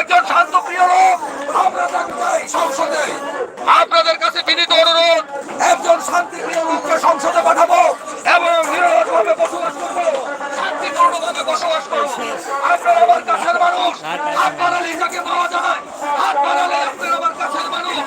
একজন শান্ত সংসদে। আপনাদের কাছে বিনীত অনুরোধ একজন শান্তিপ্রিয় লোককে সংসদে পাঠাবো। মানুষ হাত বাড়ালে যাকে পাওয়া যায়। হাত বাড়ালে আপনার আমার কাছের মানুষ।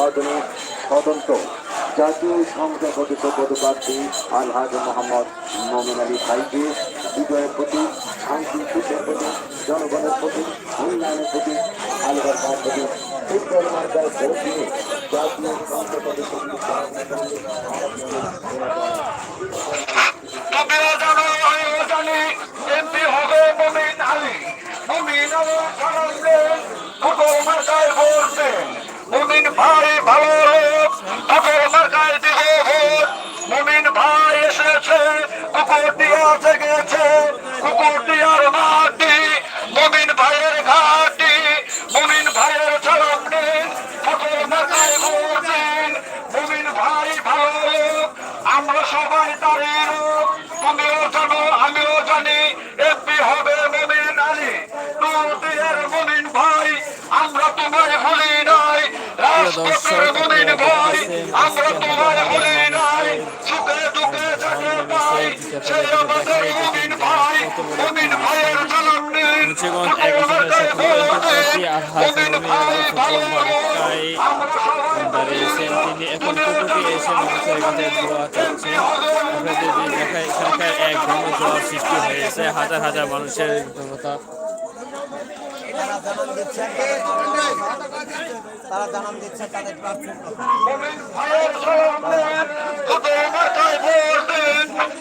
নির্বাচনে স্বতন্ত্র জাতীয় গঠিত পদপ্রার্থী আলহাজ মোহাম্মদ মমিন আলী ভাইকে বিজয়ের প্রতি শান্তি সুখের প্রতি জনগণের প্রতি উন্নয়নের প্রতি ভালোবাসার প্রতি ফুটবল মার্কায় ভোট দিয়ে জাতীয় সংসদ দিয়া মার্কায় দাঁড়িয়েছেন তিনি এখন কুকুরটি এসে মানুষের সৃষ্টি হয়েছে হাজার হাজার মানুষের তারা জানান দিচ্ছে তাদের প্রার্থীর কথা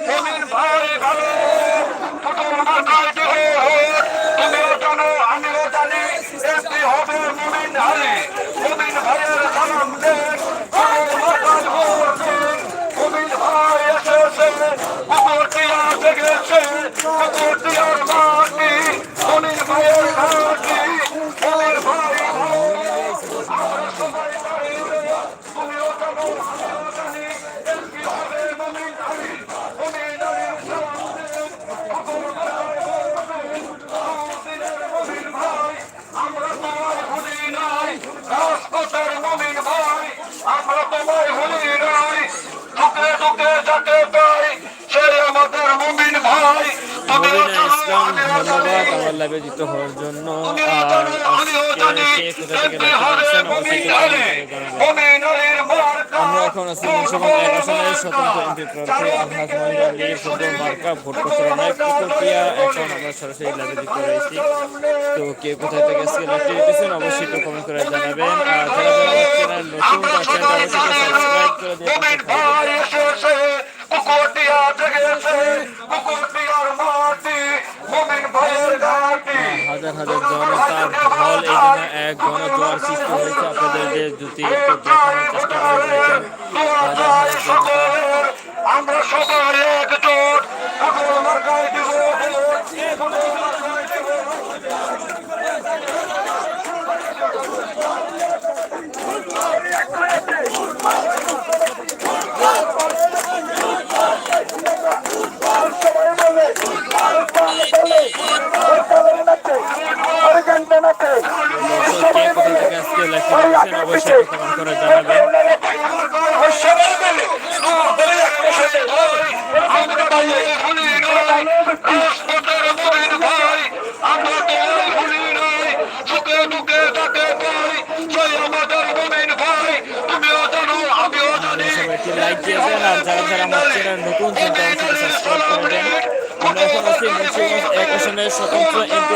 মমিন ভাই ভালো কত মাথায় দেহ তুমিও জানো আমিও জানি এমপি হবে মমিন আলী মমিন ভাইয়ের জন্ম দিন কত মাথায় ভোট দিন মমিন ভাই এসেছে, কুকুর দিয়া জেগেছে, কুকুর দিয়ার মাটি ধন্যবাদ আমার লাইভে যুক্ত হওয়ার জন্য আমরা এখন আছি মুন্সিগঞ্জ এক আসনের স্বতন্ত্র এমপি প্রার্থী আমরা সরাসরি লাইভে যুক্ত রয়েছি তো কে কোথায় থেকে আজকে লাইভটি দেখতেছেন জানাবেন আর যারা পাশে জেগেছে কুকুর কুকুরটিয়ার মাটি মুমিন ভাইয়ের ঘাটি। হাজার হাজার জনতার ঢল এখানে এক গণজোয়ার সৃষ্টি হয়েছে। আপনাদের যে যদি একটু দেখানোর চেষ্টা আমরা সবাই একজোট কুকুর মার্কায় দিব ভোট। কুকুর মার্কায় দিব ভোট। দর্শক কে কোথা থেকে আজকে লাইভটি দেখছেন অবশ্যই কমেন্ট করে জানাবেন। লাইক দিয়ে দেন আর যারা যারা আমার চ্যানেল নতুন চিন্তা সাবস্ক্রাইব করে দেন আমরা এখন আছি মুন্সিগঞ্জ এক আসনের স্বতন্ত্র এমপি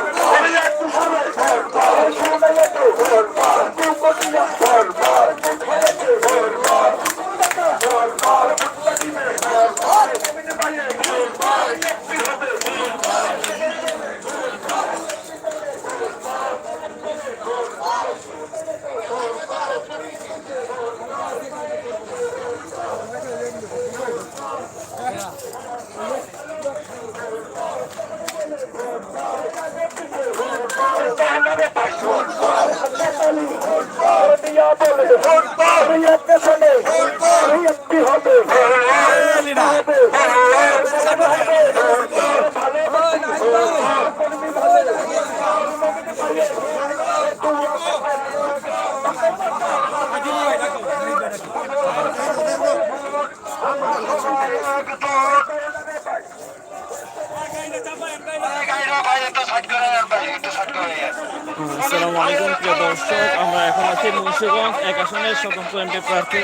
আসসালামু আলাইকুম প্রিয় দর্শক। আমরা এখন আছি মুন্সিগঞ্জ এক আসনের স্বতন্ত্র এমপি প্রার্থী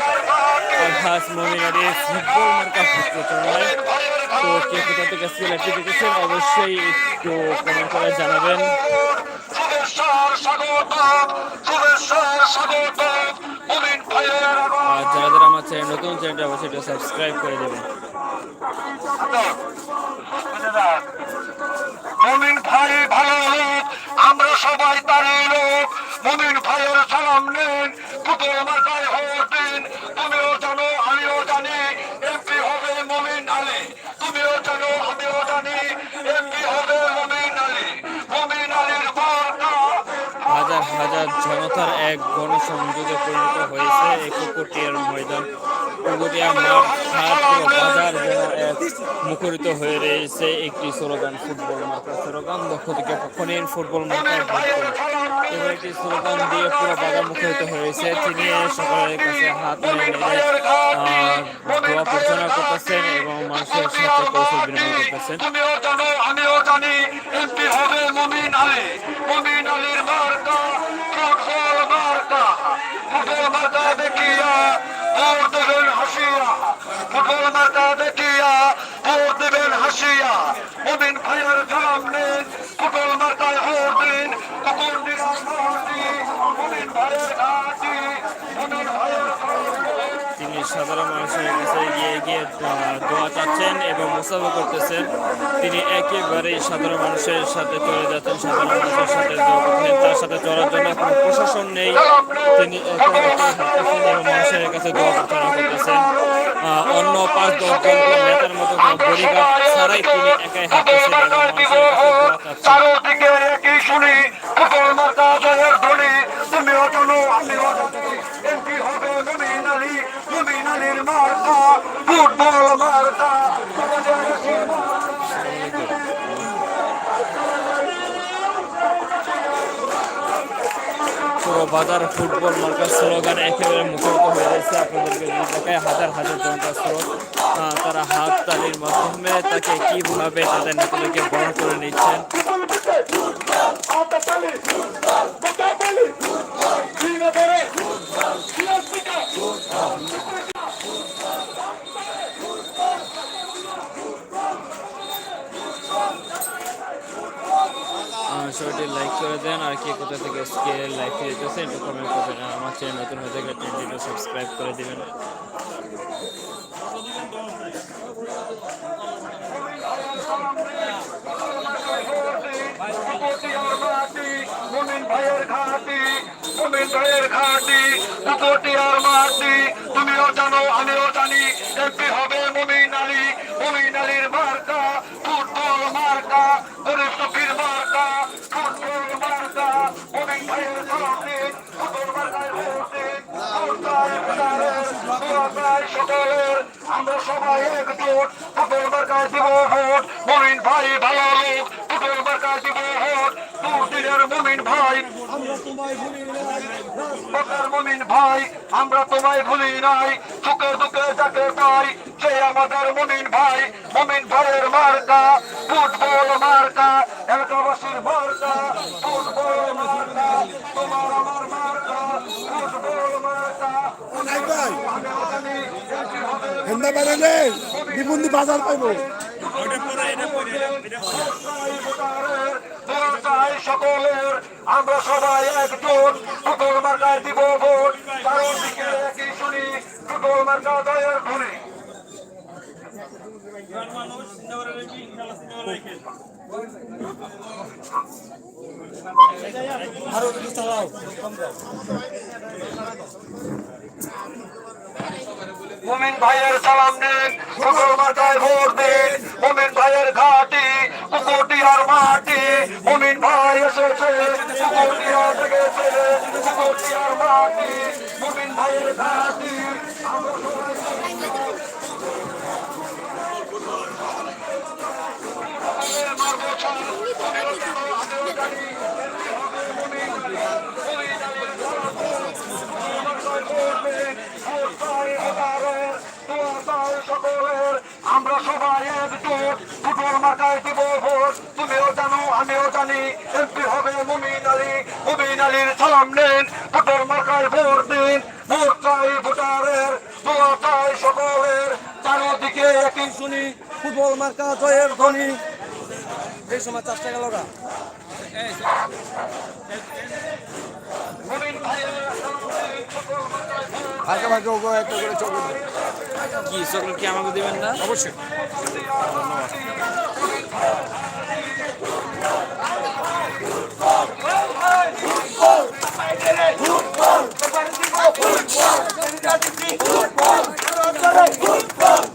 আলহাজ মমিন আলী ফুটবল তো কে কোথা থেকে লাইভটি দেখেছেন অবশ্যই একটু কমেন্ট করে জানাবেন। আর যারা যারা আমার চ্যানেল নতুন, চ্যানেলটা অবশ্যই একটু সাবস্ক্রাইব করে দেবেন। মুমিন ভাই ভালো লোক, আমরা সবাই তারই লোক। মুমিন ভাইয়ের সালাম নেন আমার গায়ে ভোট দিন, তুমিও হাজার জনতার এক গণসংযোগে পরিণত হয়েছে এই ময়দান। কুকুরটিয়া মাঠ হাট বাজার মুখরিত হয়ে রয়েছে। একটি স্লোগান, ফুটবল মার্কা। স্লোগান দক্ষ থেকে পক্ষণীয় ফুটবল এবার একটি স্লোগান দিয়ে পুরো বাজার মুখরিত হয়েছে। তিনি সকলের কাছে হাত নিয়ে করতেছেন এবং মানুষের সাথে কৌশল বিনিময় করতেছেন। আমিও জানি, এমপি হবে মুমিন আলী। মুমিন আলীর মার্কা ফুটবল মার্কা দেখিয়া ভোট দেবেন হাসিয়া। ফুটবল মার্কা দেখিয়া ভোট সাধারণ মানুষের কাছে গিয়ে গিয়ে দোয়া চাচ্ছেন এবং মুসাফা করতেছেন। তিনি একেবারেই সাধারণ মানুষের সাথে চলে যাচ্ছেন, সাধারণ মানুষের সাথে তার সাথে চলার জন্য কোনো প্রশাসন নেই। তিনি মানুষের কাছে দোয়া প্রার্থনা করতেছেন। অন্য পাঁচ দশজন নেতার মতো ছাড়াই তিনি একাই হাঁটতেছেন। মার্কা ফুটবল মার্কা পুরো বাজার ফুটবল মার্কার স্লোগান একেবারে মুখরিত হয়ে গেছে আপনাদেরকে যদি দেখায় হাজার হাজার জনতার স্রোত আহ, তারা হাত তালির মাধ্যমে তাকে কীভাবে তাদের নেতাদেরকে বরণ করে নিচ্ছেন। সবাইটি লাইক করে দেন। আর কে কোথা থেকে আজকে লাইক দিতেছে একটু কমেন্ট করবেন আর আমার চ্যানেল নতুন হয়ে থাকলে চ্যানেলটি সাবস্ক্রাইব করে দিবেন। তুমিও জানো আমিও জানি হবে মার্কা ফুটবল মার্কা মার্কা আমরা সবাই একজোট ফুটবল মার্কায় দিব ভাই ভালো লোক ফুটবল মার্কায় দিব ভোট দুদিনের মুমিন ভাই বকার মুমিন ভাই আমরা তোমায় ভুলি নাই। সুখে দুঃখে যাকে পাই সে আমাদের মুমিন ভাই। মুমিন ভাইয়ের মার্কা ফুটবল মার্কা এলাকাবাসীর মার্কা ফুটবল মার্কা তোমার আমার মার্কা ফুটবল মার্কা। হেন্দা বিপুন্দি বাজার পাইব। সকলের, আমরা সবাই একজন ফুটবল মার্কায় দিব ভোট। কারণ দিকে একই শুনি ফুটবল মার্কা দয়ের ধরে মুমিন ভাইয়ের সালাম নেন ফুটবল মাথায় ভোট দিন। মুমিন ভাইয়ের ঘাটি আর মাটি। মুমিন ভাই এসেছে কুকুরটিয়া জেগেছে আর মাটি। মুমিন ভাইয়ের ঘাটি মার্কায় দিব ভোট তুমিও জানো আমিও জানি এমপি হবে মুমিন আলী মুমিন আলীর সালাম নেন ফুটবল মার্কায় ভোট দিন ভোট চাই ভোটারের দোয়া চাই সকলের চারোদিকে একই শুনি ফুটবল মার্কা জয়ের ধ্বনি। এই সময় গেল ফুটবল মার্কায় ভোট। ভাগে ভাগে ওগো একটা করে চোখ কি চকলেট কি আমাকে দিবেন না? অবশ্যই। আরও জোরে কাপায়াতে মার্কা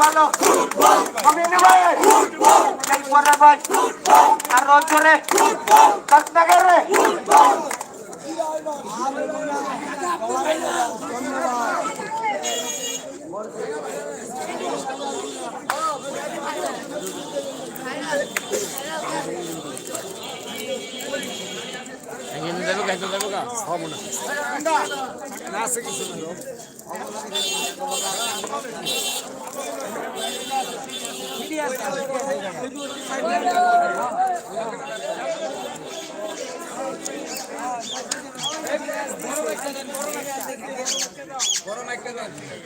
ভালো আমি নেবাই এই পরে ভাই আরও জোরে কাস্তা করে এখানে যাব গাইতে যাব গা হব না না আছে কিছু না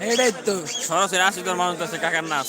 এটাই তো। সরাসরি আসি তোর মানুষ আছে কাকার নাচ।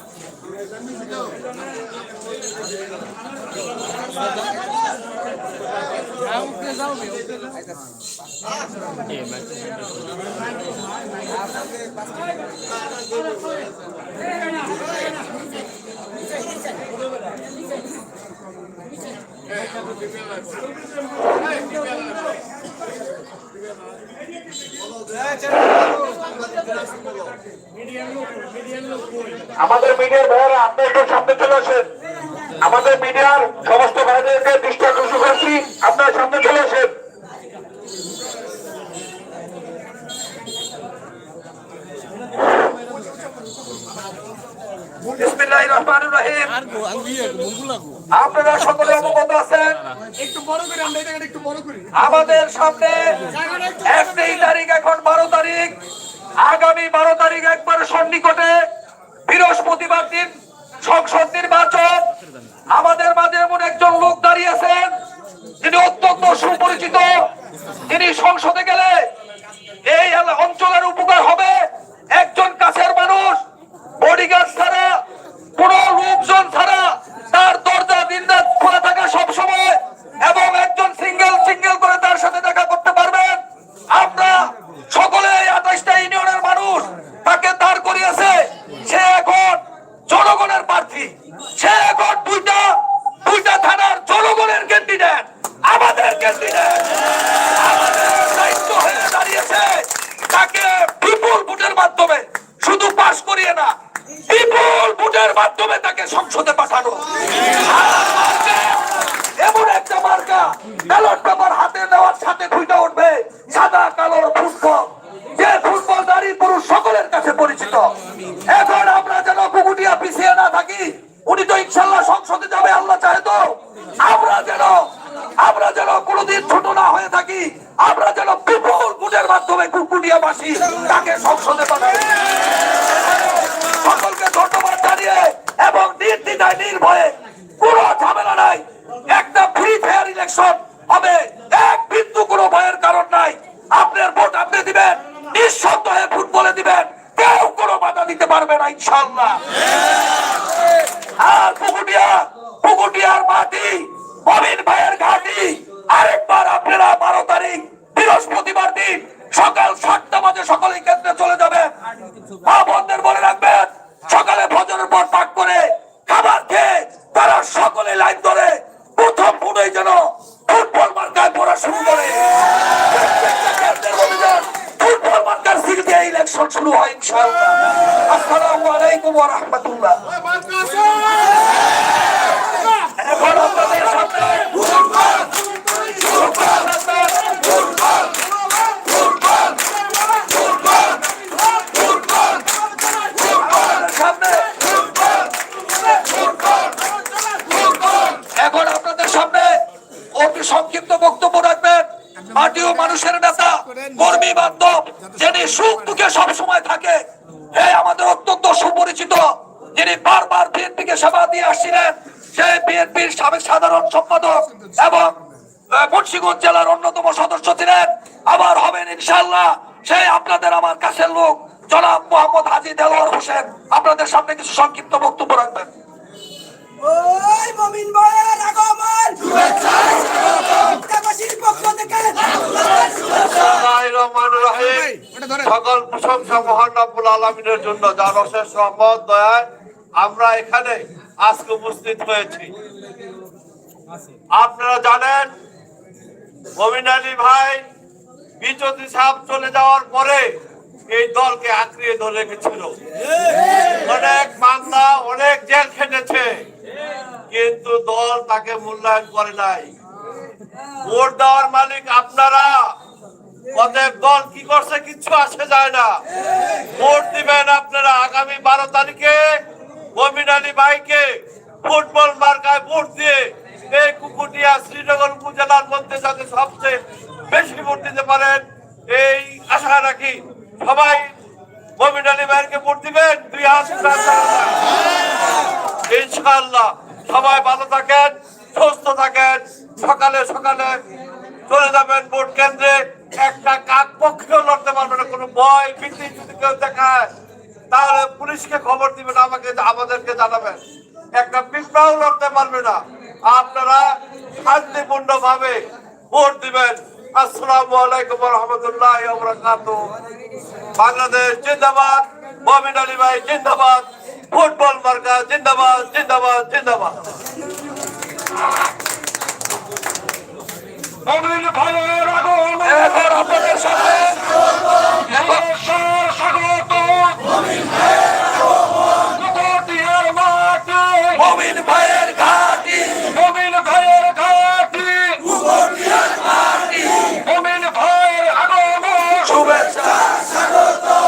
ম্যাচ আমাদের মিডিয়ার ভাইয়েরা আপনি একটু সামনে চলে আসেন। আমাদের মিডিয়ার সমস্ত ভাইদেরকে দৃষ্টি আকর্ষণ করছি আপনার সামনে চলে আসেন। আপনারা সকলে অবগত আছেন। একটু বড় করে আমরা এটা একটু বড় করি। আমাদের সামনে একটাই তারিখ এখন বারো তারিখ। আগামী বারো তারিখ একবার সন্নিকটে বৃহস্পতিবার দিন সংসদ নির্বাচন। আমাদের মাঝে এমন একজন লোক দাঁড়িয়ে আছেন যিনি অত্যন্ত সুপরিচিত। তিনি সংসদে গেলে এই অঞ্চলের উপকার হবে। একজন কাছের মানুষ বডিগার্ড ছাড়া কোন লোকজন ছাড়া তার দরজা দিন রাত খোলা থাকা সবসময় এবং একজন সিঙ্গেল সিঙ্গেল করে তার সাথে দেখা করতে পারবেন আমরা সকলে আঠাশটা ইউনিয়নের মানুষ তাকে দাঁড় করিয়েছে সে এখন জনগণের প্রার্থী সে এখন দুইটা দুইটা থানার জনগণের ক্যান্ডিডেট আমাদের ক্যান্ডিডেট আমাদের দায়িত্ব হয়ে দাঁড়িয়েছে তাকে বিপুল ভোটের মাধ্যমে শুধু পাশ করিয়ে না বিপুল ভোটের মাধ্যমে তাকে সংসদে পাঠানো আর মার্কা, এমন একটা মার্কা ব্যালট পেপার হাতে নেওয়ার সাথে খুঁজে উঠবে সাদা কালোর ফুটবল যে ফুটবল দাঁড়িয়ে পুরুষ সকলের কাছে পরিচিত এখন আমরা যেন কুকুটিয়া পিছিয়ে না থাকি উনি তো ইনশাল্লাহ সংসদে যাবে আল্লাহ চাহে তো আমরা যেন আমরা যেন কোনোদিন ছোট না হয়ে থাকি আমরা যেন বিপুল ভোটের মাধ্যমে কুকুটিয়াবাসী তাকে সংসদে পাঠাই সকলকে ধন্যবাদ জানিয়ে এবং নির্দ্বিধায় নির্ভয়ে কোনো ঝামেলা নাই একটা ফ্রি ফেয়ার ইলেকশন হবে এক বিন্দু কোনো ভয়ের কারণ নাই আপনার ভোট আপনি দিবেন নিঃসন্দেহে ফুটবলে দিবেন কেউ কোনো বাধা দিতে পারবে না ইনশাল্লাহ আর পুকুটিয়া পুকুটিয়ার মাটি মমিন ভাইয়ের ঘাটি আরেকবার আপনারা বারো তারিখ বৃহস্পতিবার দিন সকাল সাতটা বাজে সকলে কেন্দ্রে চলে যাবেন মা বোনদের বলে রাখবেন সকালে ভোজনের পর পাক করে খাবার খেয়ে তারা সকলে লাইন ধরে প্রথম ফুটেই যেন ফুটবল মার্কায় পড়া শুরু করে প্রত্যেকটা কেন্দ্রের অভিযান ফুটবল মার্কার সিল দিয়ে ইলেকশন শুরু হয় ইনশাআল্লাহ আসসালামু আলাইকুম ওয়া রাহমাতুল্লাহ এখন আপনাদের সামনে football football football football football football football সামনে ফুটবল ফুটবল ফুটবল এখন আপনাদের সামনে অতি সংক্ষিপ্ত বক্তব্য রাখবেন মাটি ও মানুষের নেতা কর্মী বান্ধব যিনি সুখ দুঃখে সবসময় থাকে এই আমাদের অত্যন্ত সুপরিচিত যিনি বারবার বিএনপিকে সেবা দিয়ে আসছিলেন সেই বিএনপির সাবেক সাধারণ সম্পাদক এবং মুন্সিগঞ্জ জেলার অন্যতম সদস্য ছিলেন। আবার হবেন ইনশাল্লাহ সেই আপনাদের আমার কাছের লোক জনাব মোহাম্মদ হাজি দেলোয়ার হোসেন। আপনাদের সামনে কিছু সংক্ষিপ্ত বক্তব্য রাখবেন। ওই মমিন ভাইয়ের আগমন। প্রত্যাবাসীর পক্ষ থেকে। সকল প্রশংসা মহান রব্বুল আলমিনের জন্য, যার অশেষ রহমত, দয়ায় আমরা এখানে আজকে উপস্থিত হয়েছি। আপনারা জানেন, মমিন আলী ভাই বিচতি সাহেব চলে যাওয়ার পরে এই দলকে আঁকড়িয়ে ধরে রেখেছিল। অনেক মামলা, অনেক জেল খেটেছে, কিন্তু দল তাকে মূল্যায়ন করে নাই। ভোট দেওয়ার মালিক আপনারা। অতএব দল কি করছে কিচ্ছু আসে যায় না। ভোট দিবেন আপনারা আগামী বারো তারিখে মমিন আলী ভাইকে ফুটবল মার্কায় ভোট দিয়ে এই কুকুটিয়া শ্রীনগর উপজেলার মধ্যে যাতে সবচেয়ে বেশি ভোট দিতে পারেন, এই আশা রাখি সবাই মমিন আলী ভাইকে ভোট দিবেন, দুই হাত ইনশাআল্লাহ সবাই ভালো থাকেন, সুস্থ থাকেন, সকালে সকালে চলে যাবেন ভোট কেন্দ্রে। একটা কাক পক্ষেও লড়তে পারবে না, কোনো ভয় ভীতি যদি কেউ দেখায়, তাহলে পুলিশকে খবর দিবেন, আমাকে, আমাদেরকে জানাবেন। একটা পিঁপড়াও লড়তে পারবে না। আপনারা শান্তিপূর্ণ ভাবে ভোট দিবেন। আসসালামু আলাইকুম রহমতুল্লাহ বাংলাদেশ জিন্দাবাদ, মমিন আলী ভাই জিন্দাবাদ, ফুটবল মার্কা জিন্দাবাদ জিন্দাবাদ জিন্দাবাদ। মমিন ভাইয়ের আগমন এখন আপনাদের সামনে নমস্কার স্বাগত মমিন ভাইয়ের ঘাটি মমিন ভাইয়ের ঘাটি মমিন ভাইয়ের আগমন শুভেচ্ছা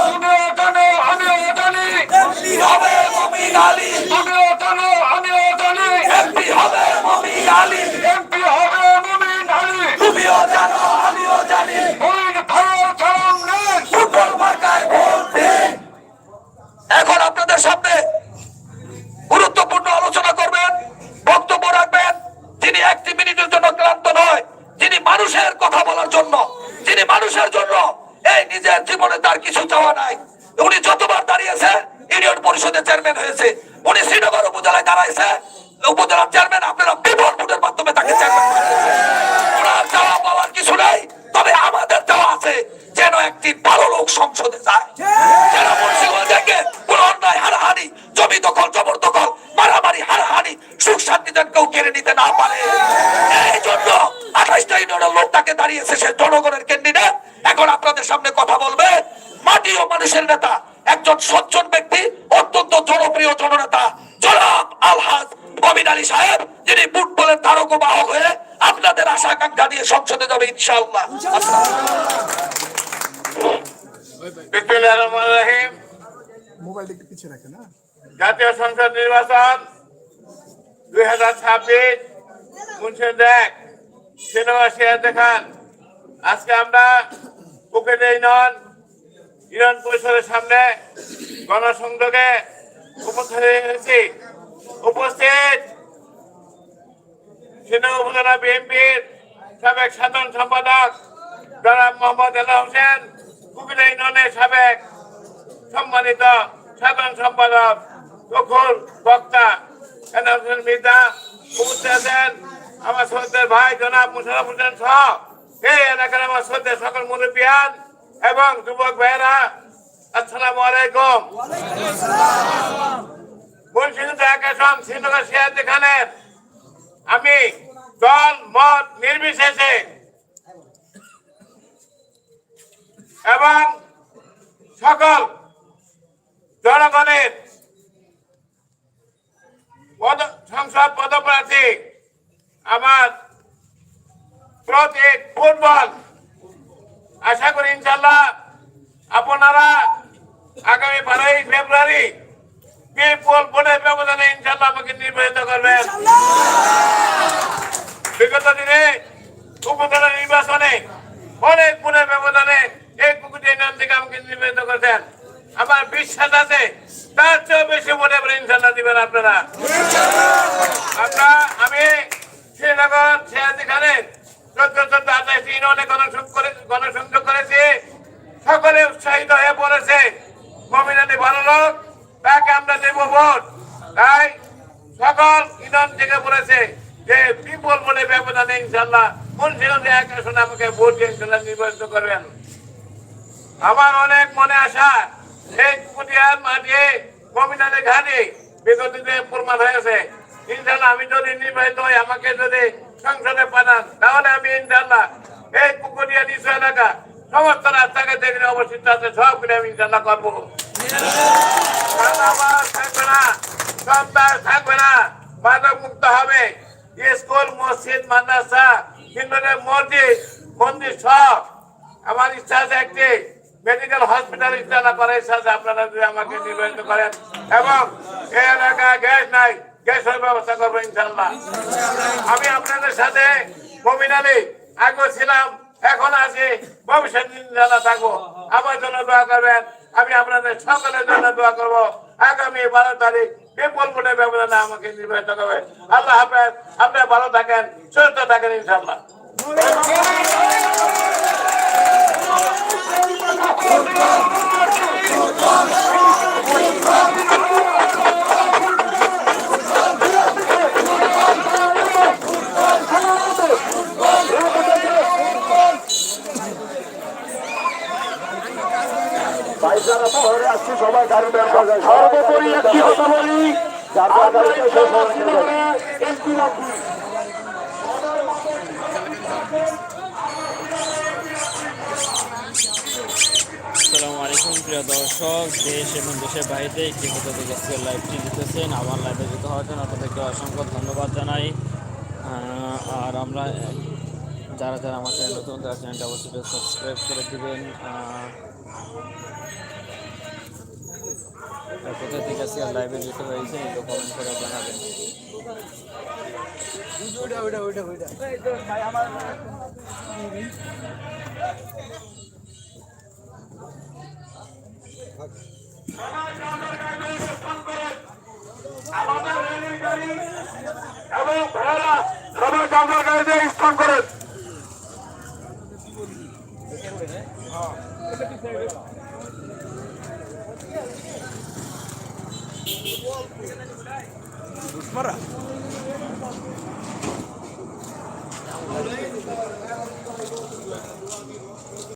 তুমিও জানো আমিও জানি এমপি হবে মমিন আলী তুমিও জানো আমিও জানি এমপি হবে মমিন আলী এমপি হবে মমিন আলী তুমিও জানো আমিও জানি মমিন ভাইয়ের সামনে ফুটবল মার্কায় ভোট দিন এখন আপনাদের সামনে গুরুত্বপূর্ণ আলোচনা করবেন বক্তব্য রাখবেন যিনি একটি মিনিটের জন্য ক্লান্ত নয় যিনি মানুষের কথা বলার জন্য যিনি মানুষের জন্য এই নিজের জীবনে তার কিছু চাওয়া নাই উনি যতবার দাঁড়িয়েছে ইউনিয়ন পরিষদের চেয়ারম্যান হয়েছে উনি শ্রীনগর উপজেলায় দাঁড়াইছে উপজেলার চেয়ারম্যান আপনারা বিপুল ভোটের মাধ্যমে তাকে চেয়ারম্যান বানিয়েছেন ওনার চাওয়া পাওয়ার কিছু নাই তবে আমাদের চাওয়া আছে যেন একটি ভালো লোক সংসদে যায় যেন মুন্সিগঞ্জ থেকে কোন অন্যায় হারাহারি জমি দখল জবরদখল মারামারি হারাহারি সুখ শান্তি যেন কেউ কেড়ে নিতে না পারে এই জন্য আঠাশটা ইউনিয়নের লোক তাকে দাঁড়িয়েছে সে জনগণের ক্যান্ডিডেট এখন আপনাদের সামনে কথা বলবে মাটি ও মানুষের নেতা একজন সজ্জন ব্যক্তি অত্যন্ত জনপ্রিয় জননেতা জনাব আলহাজ মমিন আলী সাহেব যিনি ফুটবলের ধারক ও বাহক হয়ে আপনাদের আশা আকাঙ্ক্ষা নিয়ে সংসদে যাবে ইনশাআল্লাহ বিসমিল্লাহির রহমানির রহিম মোবাইলটা একটু পিছিয়ে রাখে না জাতীয় সংসদ নির্বাচন দুই হাজার ছাব্বিশ মুন্সিগঞ্জ এক সিনেমা শেয়ার দেখান। আজকে আমরা পুকেটে নন ইরান পরিষদের সামনে গণসংযোগে উপস্থিত হয়েছি। উপস্থিত। সিনেমা উপজেলা বিএনপির সাবেক সাধারণ সম্পাদক জনাব মোহাম্মদ এলা হোসেন কুকিলে ইউনিয়নের সাবেক সম্মানিত সাধারণ সম্পাদক তখন বক্তা, এনাম হোসেন মির্জা, উপস্থিত আমার শ্রদ্ধের ভাই জনাব মুশারফ হোসেন সহ। এই এলাকার আমার শ্রদ্ধের সকল মুরব্বিয়ান এবং যুবক ভাইয়েরা, আসসালামু আলাইকুম। মুন্সিগঞ্জ একাশন শ্রীনগর সিয়াদি খানের আমি দল, মত নির্বিশেষে। এবং সকল জনগণের সংসদ পদপ্রার্থী আমার প্রতীক ফুটবল। আশা করি ইনশাল্লাহ আপনারা আগামী বারোই ফেব্রুয়ারি বিপুল ভোটের ব্যবধানে ইনশাল্লাহ আমাকে নির্বাচিত করবেন। বিগত দিনে উপজেলা নির্বাচনে অনেক ভোটের ব্যবধানে এই কুকুটি নাম থেকে আমাকে নির্বাচিত করেছেন। আমার বিশ্বাস আছে, তার চেয়েও বেশি ভোটে এবার ইনশাল্লাহ দিবেন আপনারা। আমরা আমি শ্রীনগর সিয়াজি খানের চোদ্দ চোদ্দ আঠাশ ইউনিয়নে গণসংযোগ করে, গণসংযোগ করেছি। সকলে উৎসাহিত হয়ে পড়েছে মমিনানি ভালো লোক, তাকে আমরা দেব ভোট। তাই সকল ইউনিয়ন থেকে বলেছে যে বিপুল বলে ব্যবধানে ইনশাল্লাহ মুন্সিগঞ্জে এক আসনে আমাকে ভোট দিয়ে ইনশাল্লাহ নির্বাচিত করবেন। আমার অনেক মনে আশা সেই কুটিয়ার মাঠে মমিনালে ঘাটে, বিগত দিনে প্রমাণ হয়েছে ইনশাল্লাহ আমি যদি নির্বাচিত হই, আমাকে যদি সংসদে পাঠান, তাহলে আমি ইনশাল্লাহ এই কুকুরিয়া নিচু এলাকা, সমস্ত রাস্তাকে দেখলে অবস্থিত আছে সব সবগুলো আমি ইনশাল্লাহ করব। থাকবে না সন্তান থাকবে না মাদক মুক্ত হবে। স্কুল মসজিদ, মাদ্রাসা কিন্তু মসজিদ মন্দির সব। আমার ইচ্ছা আছে একটি মেডিকেল হসপিটাল করার ইচ্ছা আছে। আপনারা যদি আমাকে নির্বাচিত করেন এবং এই এলাকায় গ্যাস নাই, গ্যাসের ব্যবস্থা করব ইনশাল্লাহ আমি আপনাদের সাথে মমিন আলী ছিলাম, এখন আছি, ভবিষ্যৎ জানা থাকব। আমার জন্য দোয়া করবেন, আমি আপনাদের সকলের জন্য দোয়া করব। আগামী বারো তারিখ বিপুল ব্যাপারে না আমাকে নির্বাচিত হবে আল্লাহ হাফেজ আপনারা ভালো থাকেন, সুস্থ থাকেন ইনশাল্লাহ যারা শহরে আসছে সবাই গাড়ি বের করে সর্বোপরি একটি কথা বলি। আসসালামু আলাইকুম প্রিয় দর্শক। দেশ এবং দেশের বাইরে একটি থেকে আজকে লাইভটি দিতেছেন আমার লাইভে যুক্ত হওয়ার জন্য আপনাদেরকে অসংখ্য ধন্যবাদ জানাই। আর আমরা যারা যারা আমার চ্যানেল নতুন তারা চ্যানেলটা অবশ্যই সাবস্ক্রাইব করে দিবেন। আর কোথা থেকে আজকে লাইভে যুক্ত হয়েছে একটু কমেন্ট করে জানাবেন। এবং ভাইয়েরা সবাই কামড় গাড়িতে স্থান করেন। Para.